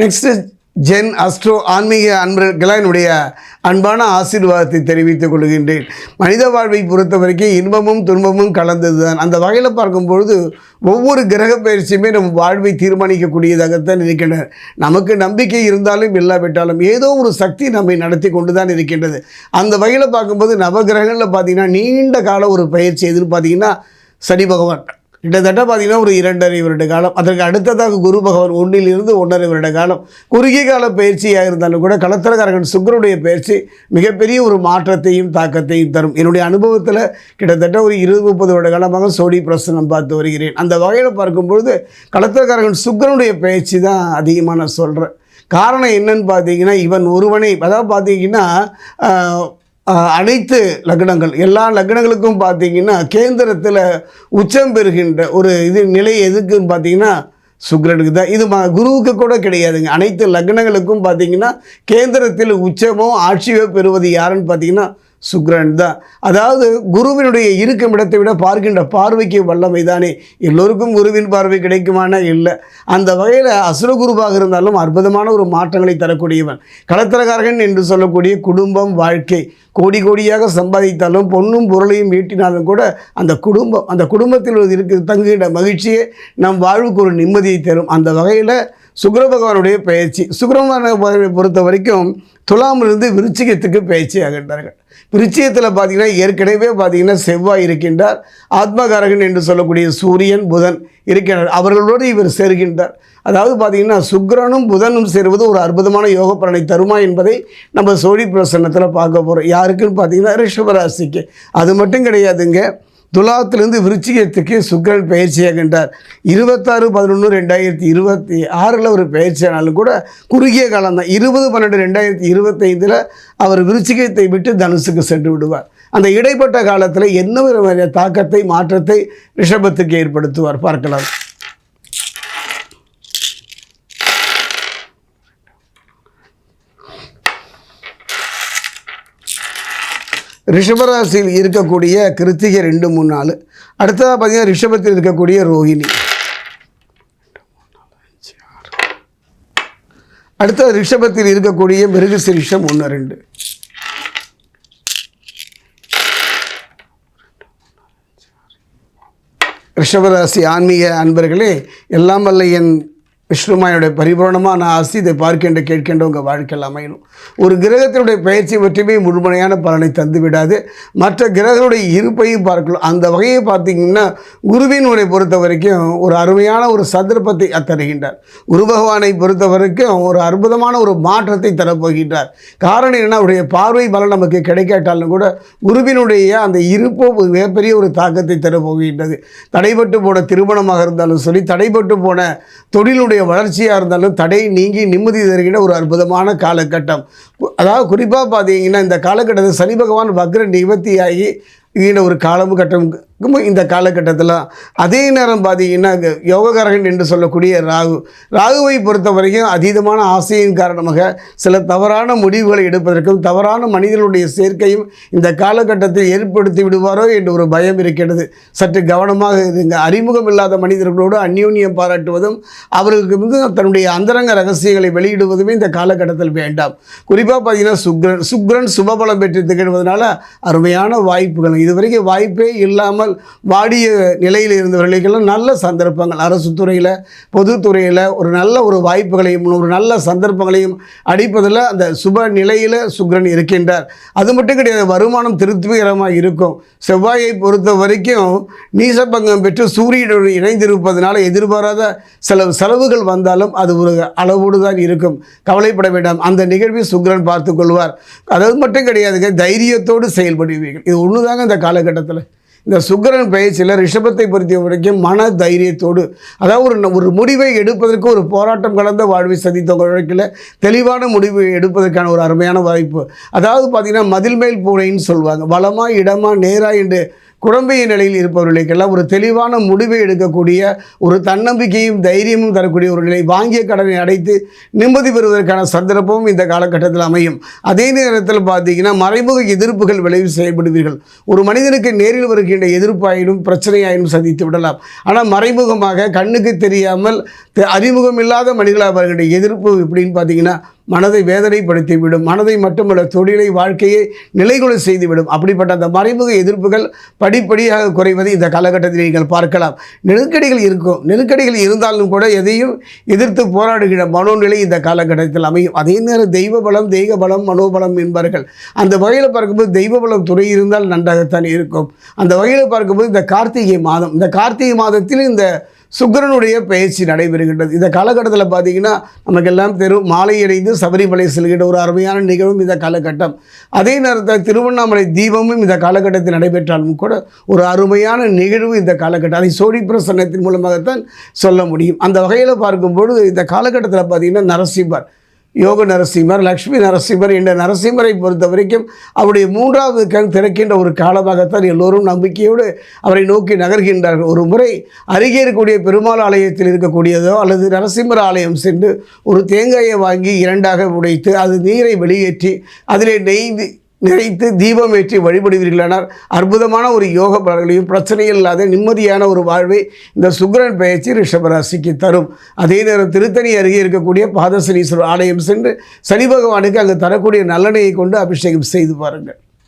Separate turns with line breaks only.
Next gen astro ஆன்மீக அன்பர்களாக என்னுடைய அன்பான ஆசீர்வாதத்தை தெரிவித்துக் கொள்கின்றேன். மனித வாழ்வை பொறுத்த வரைக்கும் இன்பமும் துன்பமும் கலந்தது தான் அந்த வகையில் பார்க்கும்பொழுது ஒவ்வொரு கிரக பயிற்சியுமே நம் வாழ்வை தீர்மானிக்கக்கூடியதாகத்தான் இருக்கின்றன. நமக்கு நம்பிக்கை இருந்தாலும் இல்லாவிட்டாலும் ஏதோ ஒரு சக்தி நம்மை நடத்தி கொண்டு தான் இருக்கின்றது. அந்த வகையில் பார்க்கும்போது நவகிரகங்களில் பார்த்தீங்கன்னா நீண்ட கால ஒரு பயிற்சி எதுன்னு பார்த்தீங்கன்னா சனி பகவான். கிட்டத்தட்ட பார்த்தீங்கன்னா ஒரு இரண்டரை வருட காலம். அதற்கு அடுத்ததாக குரு பகவான் ஒன்றிலிருந்து ஒன்றரை வருட காலம். குறுகிய கால பயிற்சியாக இருந்தாலும் கூட களத்திரக்காரகன் சுக்கரனுடைய பயிற்சி மிகப்பெரிய ஒரு மாற்றத்தையும் தாக்கத்தையும் தரும். என்னுடைய அனுபவத்தில் கிட்டத்தட்ட ஒரு இருபது முப்பது வருட காலமாக சோடி பிரசனம் பார்த்து வருகிறேன். அந்த வகையில் பார்க்கும்பொழுது களத்திரக்காரகன் சுக்கரனுடைய பயிற்சி தான் அதிகமாக நான் சொல்கிறேன் காரணம் என்னன்னு பார்த்தீங்கன்னா இவன் ஒருவனை அதாவது பார்த்தீங்கன்னா அனைத்து லக்னங்கள் எல்லா லக்னங்களுக்கும் பார்த்தீங்கன்னா கேந்திரத்தில் உச்சம் பெறுகின்ற ஒரு இது நிலை எதுக்குன்னு பார்த்தீங்கன்னா சுக்ரனுக்கு தான். இது ம குருவுக்கு கூட கிடையாதுங்க. அனைத்து லக்னங்களுக்கும் பார்த்தீங்கன்னா கேந்திரத்தில் உச்சமோ ஆட்சியோ பெறுவது யாருன்னு பார்த்தீங்கன்னா சுக்ரன் தான். அதாவது குருவினுடைய இருக்கும் இடத்தை விட பார்க்கின்ற பார்வைக்கு வல்லமை தானே. எல்லோருக்கும் குருவின் பார்வை கிடைக்குமானா? இல்லை. அந்த வகையில் அசுரகுருவாக இருந்தாலும் அற்புதமான ஒரு மாற்றங்களை தரக்கூடியவன். களத்திரகாரகன் என்று சொல்லக்கூடிய குடும்பம் வாழ்க்கை. கோடி கோடியாக சம்பாதித்தாலும் பொண்ணும் பொருளையும் ஈட்டினாலும் கூட அந்த குடும்பம் அந்த குடும்பத்தில் இருக்கு தங்குகின்ற மகிழ்ச்சியே நம் வாழ்வுக்கு ஒரு நிம்மதியை தரும். அந்த வகையில் சுக்கிர பகவானுடைய பயிற்சி. சுக்கரபகவானை பொறுத்த வரைக்கும் துலாமிலிருந்து விருச்சிகத்துக்கு பயிற்சி ஆகின்றார்கள். விருச்சிகத்தில் பார்த்தீங்கன்னா ஏற்கனவே பார்த்தீங்கன்னா செவ்வாய் இருக்கின்றார் ஆத்மகாரகன் என்று சொல்லக்கூடிய சூரியன் புதன் இருக்கின்றார். அவர்களோடு இவர் சேர்கின்றார். அதாவது பார்த்தீங்கன்னா சுக்ரனும் புதனும் சேருவது ஒரு அற்புதமான யோக பலனை தருமா என்பதை நம்ம சோழி பிரசன்னத்தில் பார்க்க போகிறோம் யாருக்குன்னு பார்த்தீங்கன்னா ரிஷபராசிக்கு. அது மட்டும் கிடையாதுங்க. துலாத்திலிருந்து விருச்சிகத்துக்கு சுக்கிரன் பயிற்சியாகின்றார் இருபத்தாறு பதினொன்று ரெண்டாயிரத்தி இருபத்தி ஆறில் ஒரு பயிற்சியானாலும் கூட குறுகிய காலம் தான் இருபது பன்னெண்டு ரெண்டாயிரத்தி இருபத்தைந்தில் அவர் விருச்சிகத்தை விட்டு தனுசுக்கு சென்று விடுவார். அந்த இடைப்பட்ட காலத்தில் என்ன விதமான தாக்கத்தை மாற்றத்தை ரிஷபத்துக்கு ஏற்படுத்துவார்? பார்க்கலாம். ரிஷபராசியில் இருக்கக்கூடிய கிருத்திகை ரெண்டு மூணு நாலு. அடுத்ததாக பார்த்தீங்கன்னா ரிஷபத்தில் இருக்கக்கூடிய ரோஹிணி அடுத்த ரிஷபத்தில் இருக்கக்கூடிய மிருகசிரிஷம் ஒன்று ரெண்டு. ரிஷபராசி ஆன்மீக அன்பர்களே எல்லாம் வல்ல என் விஷ்ணுமாயனுடைய பரிபூரணமாக நான் அசி இதை பார்க்கின்ற கேட்கின்ற உங்கள் வாழ்க்கையில் அமையணும். ஒரு கிரகத்தினுடைய பயிற்சி மட்டுமே முழுமையான பலனை தந்து விடாது. மற்ற கிரகங்களுடைய இருப்பையும் பார்க்கலாம் அந்த வகையை பார்த்தீங்கன்னா குருவினுடைய பொறுத்த வரைக்கும் ஒரு அருமையான ஒரு சந்தர்ப்பத்தை தருகின்றார். குரு பகவானை பொறுத்த வரைக்கும் ஒரு அற்புதமான ஒரு மாற்றத்தை தரப்போகின்றார். காரணம் என்ன அவருடைய பார்வை பலன் நமக்கு கிடைக்காட்டாலும் கூட குருவினுடைய அந்த இருப்பு மிகப்பெரிய ஒரு தாக்கத்தை தரப்போகின்றது. தடைபட்டு போன திருமணமாக இருந்தாலும் சரி தடைபட்டு போன தொழிலுடைய வளர்ச்சியாக இருந்தாலும் தடை நீங்கி நிம்மதி தருகின்ற ஒரு அற்புதமான காலகட்டம். அதாவது குறிப்பாக பார்த்தீங்கன்னா இந்த காலகட்டத்தில் சனி பகவான் வக்ர நிவர்த்தி ஆகி ஒரு காலம் கட்டம் இந்த காலகட்டத்தில் அதே நேரம் பார்த்தீங்கன்னா இங்க யோககாரகன் என்று சொல்லக்கூடிய ராகு. ராகுவை பொறுத்த வரைக்கும் அதீதமான ஆசையின் காரணமாக சில தவறான முடிவுகளை எடுப்பதற்கும் தவறான மனிதர்களுடைய சேர்க்கையும் இந்த காலகட்டத்தில் ஏற்படுத்தி விடுவாரோ என்று ஒரு பயம் இருக்கிறது சற்று கவனமாக இருங்க. அறிமுகம் இல்லாத மனிதர்களோடு அந்யோன்யம் பாராட்டுவதும் அவர்களுக்கு வந்து தன்னுடைய அந்தரங்க ரகசியங்களை வெளியிடுவதுமே இந்த காலகட்டத்தில் வேண்டாம். குறிப்பாக பார்த்தீங்கன்னா சுக்ரன் சுக்ரன் சுபபலம் பெற்று திகழ்வதனால அருமையான வாய்ப்புகள் இதுவரைக்கும் வாய்ப்பே இல்லாமல் வாடிய நிலையில் இருந்தவர்களுக்கெல்லாம் நல்ல சந்தர்ப்பங்கள். அரசு துறையில் பொதுத்துறையில் ஒரு நல்ல ஒரு வாய்ப்புகளையும் ஒரு நல்ல சந்தர்ப்பங்களையும் அடிப்பதில் அந்த சுப நிலையில் சுக்ரன் இருக்கின்றார். அது மட்டும் கிடையாது வருமானம் திருப்திகரமாக இருக்கும். செவ்வாயை பொறுத்த வரைக்கும் நீசபங்கம் பெற்று சூரியனுடன் இணைந்திருப்பதனால எதிர்பாராத சில செலவுகள் வந்தாலும் அது ஒரு அளவோடு தான் இருக்கும். கவலைப்பட வேண்டாம். அந்த நிகழ்வை சுக்ரன் பார்த்து கொள்வார். அது மட்டும் கிடையாதுங்க தைரியத்தோடு செயல்படுவீர்கள். இது ஒன்று தாங்க இந்த காலகட்டத்தில். இந்த சுக்கரன் பயிற்சியில் ரிஷபத்தை பொறுத்த வரைக்கும் மன தைரியத்தோடு அதாவது ஒரு ஒரு முடிவை எடுப்பதற்கு ஒரு போராட்டம் கலந்த வாழ்வை சந்தித்த வழக்கில் தெளிவான முடிவு எடுப்பதற்கான ஒரு அருமையான வாய்ப்பு. அதாவது பார்த்திங்கன்னா மதில் மேல் பூனைன்னு சொல்லுவாங்க. வளமா இடமா நேராக என்று குழம்பிய நிலையில் இருப்பவர்களுக்கெல்லாம் ஒரு தெளிவான முடிவை எடுக்கக்கூடிய ஒரு தன்னம்பிக்கையும் தைரியமும் தரக்கூடிய ஒரு நிலை வாங்கிய கடனை அடைத்து நிம்மதி பெறுவதற்கான சந்தர்ப்பமும் இந்த காலகட்டத்தில் அமையும். அதே நேரத்தில் பார்த்தீங்கன்னா மறைமுக எதிர்ப்புகள் விளைவு செயல்படுவீர்கள் ஒரு மனிதனுக்கு நேரில் வருகின்ற எதிர்ப்பாயினும் பிரச்சனையாயினும் சந்தித்து விடலாம். ஆனால் மறைமுகமாக கண்ணுக்கு தெரியாமல் அறிமுகம் இல்லாத மனிதர்களாக வருகின்ற எதிர்ப்பு எப்படின்னு பார்த்தீங்கன்னா மனதை வேதனைப்படுத்திவிடும். மனதை மட்டுமல்ல தொழிலை வாழ்க்கையை நிலைகுல செய்துவிடும். அப்படிப்பட்ட அந்த மறைமுக எதிர்ப்புகள் படிப்படியாக குறைவதை இந்த காலகட்டத்தில் நீங்கள் பார்க்கலாம். நெருக்கடிகள் இருக்கும். நெருக்கடிகள் இருந்தாலும் கூட எதையும் எதிர்த்து போராடுகிற மனோநிலை இந்த காலகட்டத்தில் அமையும். அதே நேரம் தெய்வ பலம் தெய்வ பலம் மனோபலம் என்பார்கள். அந்த வகையில் பார்க்கும்போது தெய்வ பலம் துறை இருந்தால் நன்றாகத்தான் இருக்கும். அந்த வகையில் பார்க்கும்போது இந்த கார்த்திகை மாதம். இந்த கார்த்திகை மாதத்தில் இந்த சுக்கிரனுடைய பயிற்சி நடைபெறுகின்றது. இந்த காலகட்டத்தில் பார்த்தீங்கன்னா நமக்கெல்லாம் தெரும் மாலை அடைந்து சபரிமலை செல்கின்ற ஒரு அருமையான நிகழ்வும் இந்த காலகட்டம். அதே நேரத்தில் திருவண்ணாமலை தீபமும் இந்த காலகட்டத்தில் நடைபெற்றாலும் கூட ஒரு அருமையான நிகழ்வு இந்த காலகட்டம். அதை சோழி பிரசன்னத்தின் மூலமாகத்தான் சொல்ல முடியும். அந்த வகையில் பார்க்கும்பொழுது இந்த காலகட்டத்தில் பார்த்தீங்கன்னா நரசிம்மர் யோக நரசிம்மர் லக்ஷ்மி நரசிம்மர் என்ற நரசிம்மரை பொறுத்த வரைக்கும் அவருடைய மூன்றாவது கண் திறக்கின்ற ஒரு காலமாகத்தான் எல்லோரும் நம்பிக்கையோடு அவரை நோக்கி நகர்கின்றார்கள். ஒரு முறை அருகே இருக்கக்கூடிய பெருமாள் ஆலயத்தில் இருக்கக்கூடியதோ அல்லது நரசிம்மர் ஆலயம் சென்று ஒரு தேங்காயை வாங்கி இரண்டாக உடைத்து அது நீரை வெளியேற்றி அதிலே நெய் நிறைத்து தீபம் ஏற்றி வழிபடுவீர்களானால் அற்புதமான ஒரு யோக பலர்களையும் பிரச்சனை இல்லாத நிம்மதியான ஒரு வாழ்வை இந்த சுக்கிரன் பயிற்சி ரிஷபராசிக்கு தரும். அதே நேரம் திருத்தணி அருகே இருக்கக்கூடிய பாதசனீஸ்வரர் ஆலயம் சென்று சனி பகவானுக்கு அங்கு தரக்கூடிய நல்லெண்ணையை கொண்டு அபிஷேகம் செய்து பாருங்கள்.